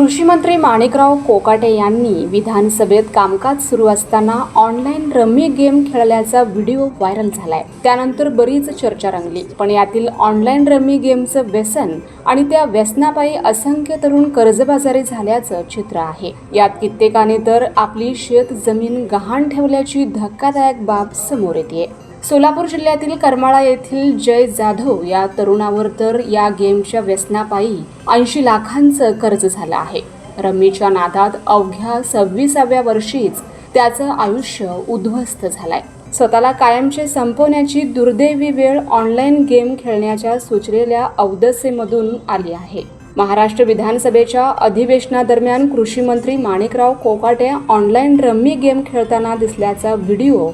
कृषीमंत्री माणिकराव कोकाटे यांनी विधानसभेत कामकाज सुरू असताना ऑनलाईन रम्मी गेम खेळल्याचा व्हिडिओ व्हायरल झालाय. त्यानंतर बरीच चर्चा रंगली पण यातील ऑनलाईन रम्मी गेमचं व्यसन आणि त्या व्यसनापायी असंख्य तरुण कर्जबाजारी झाल्याचं चित्र आहे. यात कित्येकाने तर आपली शेत जमीन गहाण ठेवल्याची धक्कादायक बाब समोर येते सोलापूर जिल्ह्यातील करमाळा येथील जय जाधव या तरुणावर तर या गेमच्या व्यसनापायी ऐंशी लाखांचं कर्ज झालं आहे. रम्मीच्या नादात अवघ्या सव्वीसाव्या वर्षीच त्याचं आयुष्य उद्ध्वस्त झालंय. स्वतःला कायमचे संपवण्याची दुर्दैवी वेळ ऑनलाईन गेम खेळण्याच्या सुचलेल्या अवदसेमधून आली आहे. महाराष्ट्र विधानसभेच्या अधिवेशनादरम्यान कृषी मंत्री Manikrao Kokate online rummy game खेळताना दिसल्याचा व्हिडिओ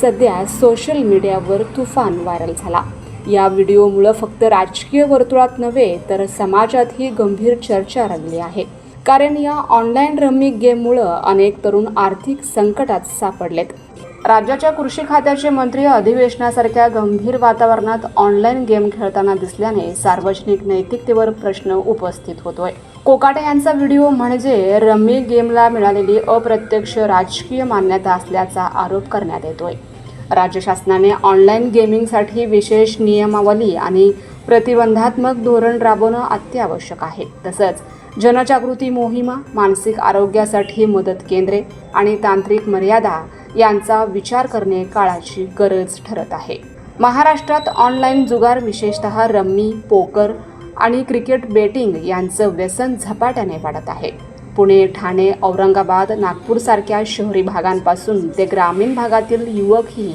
सध्या सोशल मीडियावर तुफान व्हायरल झाला. या व्हिडिओमुळं फक्त राजकीय वर्तुळात नव्हे तर समाजातही गंभीर चर्चा रंगली आहे. कारण या ऑनलाईन रम्मी गेममुळं अनेक तरुण आर्थिक संकटात सापडलेत. राज्याच्या कृषी खात्याचे मंत्री अधिवेशनासारख्या गंभीर वातावरणात ऑनलाईन गेम खेळताना दिसल्याने सार्वजनिक नैतिकतेवर प्रश्न उपस्थित होतोय. कोकाटे यांचा व्हिडिओ म्हणजे रमी गेमला मिळालेली अप्रत्यक्ष राजकीय मान्यता असल्याचा आरोप करण्यात येतोय. राज्य शासनाने ऑनलाईन गेमिंगसाठी विशेष नियमावली आणि प्रतिबंधात्मक धोरण राबवणं अत्यावश्यक आहे. तसंच जनजागृती मोहिमा मानसिक आरोग्यासाठी मदत केंद्रे आणि तांत्रिक मर्यादा यांचा विचार करणे काळाची गरज ठरत आहे. महाराष्ट्रात ऑनलाईन जुगार विशेषतः रम्मी पोकर आणि क्रिकेट बेटिंग यांचं व्यसन झपाट्याने वाढत आहे. पुणे ठाणे औरंगाबाद नागपूरसारख्या शहरी भागांपासून ते ग्रामीण भागातील युवकही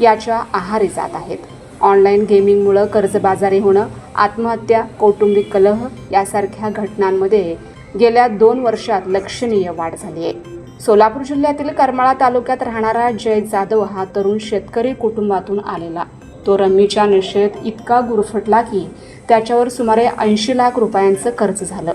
याच्या आहारी जात आहेत. ऑनलाईन गेमिंगमुळं कर्जबाजारी होणं आत्महत्या कौटुंबिक कलह यासारख्या घटनांमध्ये गेल्या दोन वर्षात लक्षणीय वाढ झाली आहे. सोलापूर जिल्ह्यातील करमाळा तालुक्यात राहणारा जय जाधव हा तरुण शेतकरी कुटुंबातून आलेला. तो रम्मीच्या निषेध इतका गुरफटला की त्याच्यावर सुमारे ऐंशी लाख रुपयांचं कर्ज झालं.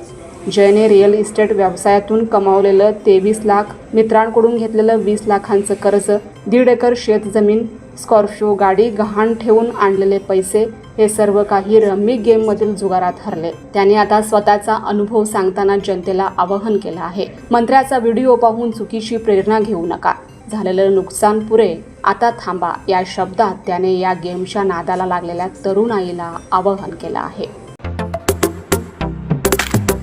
जयने रिअल इस्टेट व्यवसायातून कमावलेलं तेवीस लाख मित्रांकडून घेतलेलं वीस लाखांचं कर्ज दीड एकर शेतजमीन स्कॉर्पिओ गाडी गहाण ठेवून आणलेले पैसे हे सर्व काही रम्मी गेममधील जुगारात हरले. त्याने आता स्वतःचा अनुभव सांगताना जनतेला आवाहन केलं आहे. मंत्र्याचा व्हिडिओ पाहून चुकीची प्रेरणा घेऊ नका. झालेलं नुकसान पुरे. आता थांबा. या शब्दात त्याने या गेमच्या नादाला लागलेल्या तरुणाईला आवाहन केलं आहे.